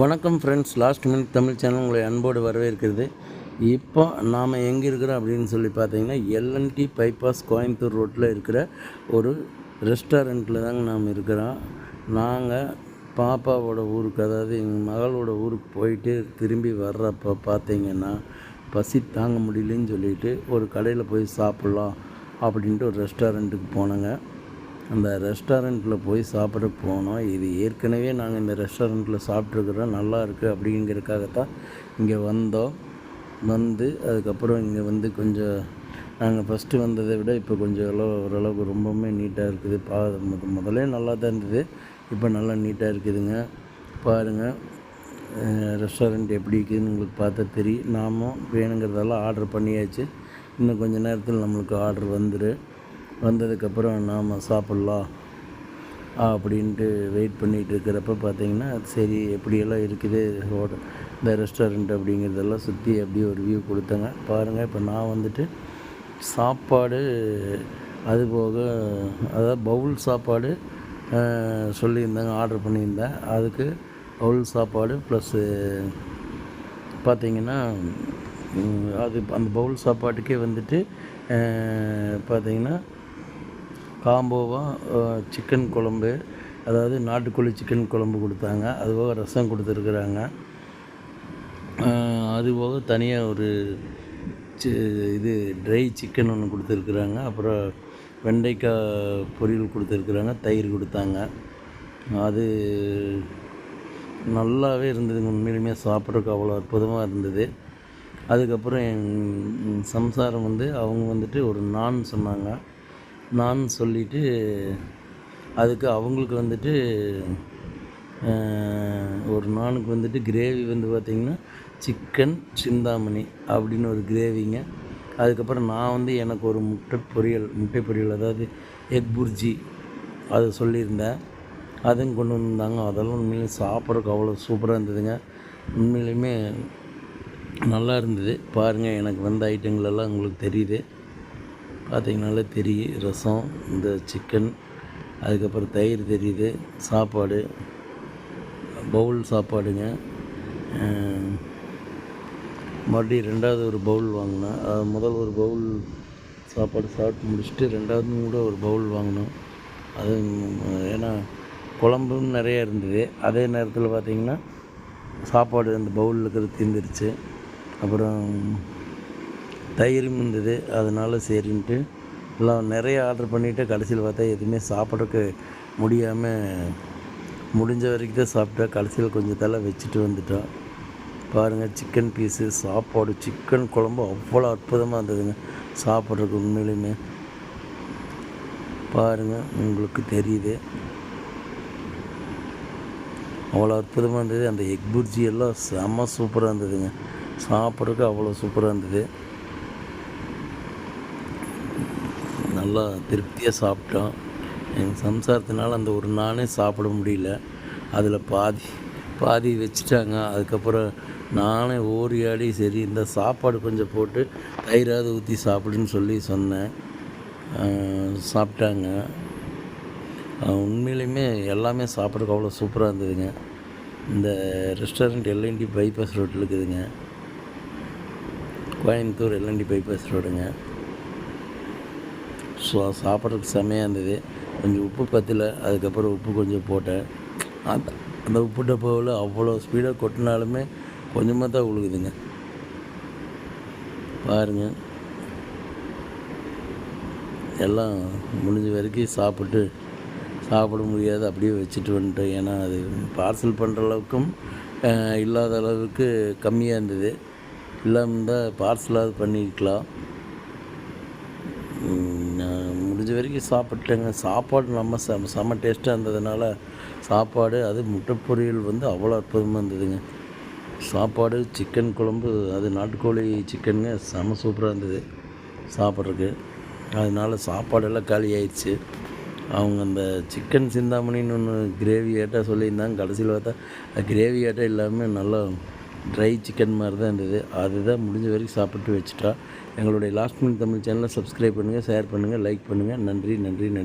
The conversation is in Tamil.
வணக்கம் friends last minute Tamil channel உங்களை அன்போடு வரவேற்கிறது. இப்போ நாம் எங்கே இருக்கிறோம் அப்படின்னு சொல்லி பார்த்தீங்கன்னா எல்என்டி பைபாஸ் கோயம்புத்தூர் ரோட்டில் இருக்கிற ஒரு ரெஸ்டாரண்ட்டில் தாங்க நாம் இருக்கிறோம். நாங்கள் பாப்பாவோட ஊருக்கு அதாவது எங்கள் மகளோட ஊருக்கு போயிட்டு திரும்பி வர்றப்போ பார்த்தீங்கன்னா பசி தாங்க முடியலன்னு சொல்லிட்டு ஒரு கடையில் போய் சாப்பிட்லாம் அப்படின்ட்டு ஒரு ரெஸ்டாரண்ட்டுக்கு போனோங்க. அந்த ரெஸ்டாரண்ட்டில் போய் சாப்பிட போனோம். இது ஏற்கனவே நாங்கள் இந்த ரெஸ்டாரண்ட்டில் சாப்பிட்ருக்குறோம் நல்லா இருக்குது அப்படிங்கிறதுக்காகத்தான் இங்கே வந்தோம். வந்து அதுக்கப்புறம் இங்கே வந்து கொஞ்சம் நாங்கள் ஃபஸ்ட்டு வந்ததை விட இப்போ கொஞ்சம் அளவு ஓரளவுக்கு ரொம்பவுமே நீட்டாக இருக்குது. பா முத முதலே நல்லா தான் இருந்தது. இப்போ நல்லா நீட்டாக இருக்குதுங்க. பாருங்கள் ரெஸ்டாரண்ட் எப்படி இருக்குதுன்னு உங்களுக்கு பார்த்தா தெரியும். நாமும் வேணுங்கிறதெல்லாம் ஆர்டர் பண்ணியாச்சு. இன்னும் கொஞ்சம் நேரத்தில் நம்மளுக்கு ஆர்டர் வந்துடும் வந்ததுக்கப்புறம் நாம் சாப்பிட்லாம் அப்படின்ட்டு வெயிட் பண்ணிகிட்டு இருக்கிறப்ப பார்த்தீங்கன்னா சரி எப்படியெல்லாம் இருக்குது? ஹோட்டல் இந்த ரெஸ்டாரண்ட் அப்படிங்கிறதெல்லாம் சுற்றி அப்படியே ஒரு வியூ கொடுத்தேங்க. பாருங்கள் இப்போ நான் வந்துட்டு சாப்பாடு அது போக அதாவது பவுல் சாப்பாடு சொல்லியிருந்தாங்க ஆர்டர் பண்ணியிருந்தேன். அதுக்கு பவுல் சாப்பாடு ப்ளஸ்ஸு பார்த்திங்கன்னா அது அந்த பவுல் சாப்பாட்டுக்கே வந்துட்டு பார்த்திங்கன்னா பார்த்தீங்கன்னா காம்போவாக சிக்கன் குழம்பு அதாவது நாட்டுக்கோழி சிக்கன் குழம்பு கொடுத்தாங்க. அதுபோக ரசம் கொடுத்துருக்குறாங்க. அதுபோக தனியாக ஒரு சி இது ட்ரை சிக்கன் ஒன்று கொடுத்துருக்குறாங்க. அப்புறம் வெண்டைக்காய் பொரியல் கொடுத்துருக்குறாங்க. தயிர் கொடுத்தாங்க. அது நல்லாவே இருந்ததுங்க. உண்மையிலுமே சாப்பிட்றதுக்கு அவ்வளோ அற்புதமாக இருந்தது. அதுக்கப்புறம் என் சம்சாரம் வந்து அவங்க வந்துட்டு ஒரு நான் சொன்னாங்க. நான் சொல்லிட்டு அதுக்கு அவங்களுக்கு வந்துட்டு ஒரு நானுக்கு வந்துட்டு கிரேவி வந்து பார்த்திங்கன்னா சிக்கன் சிந்தாமணி அப்படின்னு ஒரு கிரேவிங்க. அதுக்கப்புறம் நான் வந்து எனக்கு ஒரு முட்டை பொரியல் முட்டை பொரியல் அதாவது எக் புர்ஜி அதை சொல்லியிருந்தேன். அதுவும் கொண்டு வந்தாங்க அதெல்லாம் உண்மையிலே சாப்பிட்றதுக்கு அவ்வளோ சூப்பராக இருந்ததுங்க. உண்மையிலுமே நல்லா இருந்தது. பாருங்கள் எனக்கு வந்த ஐட்டங்கள் எல்லாம் உங்களுக்கு தெரியுது. பார்த்திங்கனாலே தெரியும். ரசம் இந்த சிக்கன் அதுக்கப்புறம் தயிர் தெரியுது. சாப்பாடு பவுல் சாப்பாடுங்க. மறுபடியும் ரெண்டாவது ஒரு பவுல் வாங்கினேன். அது முதல் ஒரு பவுல் சாப்பாடு சாப்பிட்டு முடிச்சுட்டு ரெண்டாவது கூட ஒரு பவுல் வாங்கினோம். அது ஏன்னா குழம்பும் நிறையா இருந்தது. அதே நேரத்தில் பார்த்திங்கன்னா சாப்பாடு அந்த பவுலில் இருக்கிறது தீர்ந்துருச்சு. அப்புறம் தயிரும் இருந்தது. அதனால் சரின்ட்டு எல்லாம் நிறைய ஆர்டர் பண்ணிவிட்டு கடைசியில் பார்த்தா எதுவுமே சாப்பிட்றக்கு முடியாமல் முடிஞ்ச வரைக்கும் தான் சாப்பிட்டா கடைசியில் கொஞ்சம் தலை வச்சுட்டு வந்துட்டோம். பாருங்கள் சிக்கன் பீஸு சாப்பாடு சிக்கன் குழம்பு அவ்வளோ அற்புதமாக இருந்ததுங்க. சாப்பிட்றதுக்கு உண்மையிலுமே. பாருங்கள் உங்களுக்கு தெரியுது. அவ்வளோ அற்புதமாக இருந்தது. அந்த எக் புர்ஜி எல்லாம் செம்ம சூப்பராக இருந்ததுங்க. சாப்பிட்றதுக்கு அவ்வளோ சூப்பராக இருந்தது. நல்லா திருப்தியாக சாப்பிட்டோம். எங்கள் சம்சாரத்தினால் அந்த ஒரு நானே சாப்பிட முடியல. அதில் பாதி பாதி வச்சுட்டாங்க. அதுக்கப்புறம் நானே ஓடி ஆடி சரி இந்த சாப்பாடு கொஞ்சம் போட்டு தயிராவது ஊற்றி சாப்பிடுன்னு சொல்லி சொன்னேன். சாப்பிட்டாங்க. உண்மையிலையுமே எல்லாமே சாப்பிட்றதுக்கு அவ்வளோ சூப்பராக இருந்ததுங்க. இந்த ரெஸ்டாரண்ட் எல்என்டி பைபாஸ் ரோட்டில் இருக்குதுங்க. கோயம்புத்தூர் எல்என்டி பைபாஸ் ரோடுங்க ஸோ சாப்பிட்றதுக்கு செம்மையாக இருந்தது. கொஞ்சம் உப்பு பத்தல அதுக்கப்புறம் உப்பு கொஞ்சம் போட்டேன். அந்த அந்த உப்பு டப்பாவில் அவ்வளோ ஸ்பீடாக கொட்டினாலுமே கொஞ்சமாக தான் உழுகுதுங்க. பாருங்கள் எல்லாம் முடிஞ்ச வரைக்கும் சாப்பிட்டு சாப்பிட முடியாது. அப்படியே வச்சுட்டு வந்துட்டோம் ஏன்னா அது பார்சல் பண்ணுற அளவுக்கும் இல்லாத அளவுக்கு கம்மியாக இருந்தது. இல்லாமல் இருந்தால் பார்சலாவது பண்ணியிருக்கலாம் ம், நான் முடிஞ்ச வரைக்கும் சாப்பிட்டேங்க சாப்பாடு நம்ம செம செம டேஸ்ட்டாக இருந்ததுனால சாப்பாடு அது முட்டை பொரியல் வந்து அவ்வளோ அற்புதமாக இருந்ததுங்க. சாப்பாடு சிக்கன் குழம்பு அது நாட்டுக்கோழி சிக்கனுங்க செம சூப்பராக இருந்தது சாப்பிட்றதுக்கு. அதனால சாப்பாடெல்லாம் காலி ஆயிடுச்சு. அவங்க அந்த சிக்கன் சிந்தாமணின்னு ஒன்று கிரேவி ஏட்டா சொல்லியிருந்தாங்க. கடைசியில் பார்த்தா கிரேவி ஏட்டா இல்லாமல் நல்லா ட்ரை சிக்கன் மாதிரி தான் இருந்தது. அதுதான் முடிஞ்ச வரைக்கும் சாப்பிட்டு வச்சுட்டா. எங்களுடைய லாஸ்ட் மினிட் தமிழ் சேனலை சப்ஸ்கிரைப் பண்ணுங்கள் ஷேர் பண்ணுங்கள் லைக் பண்ணுங்கள் நன்றி நன்றி நன்றி.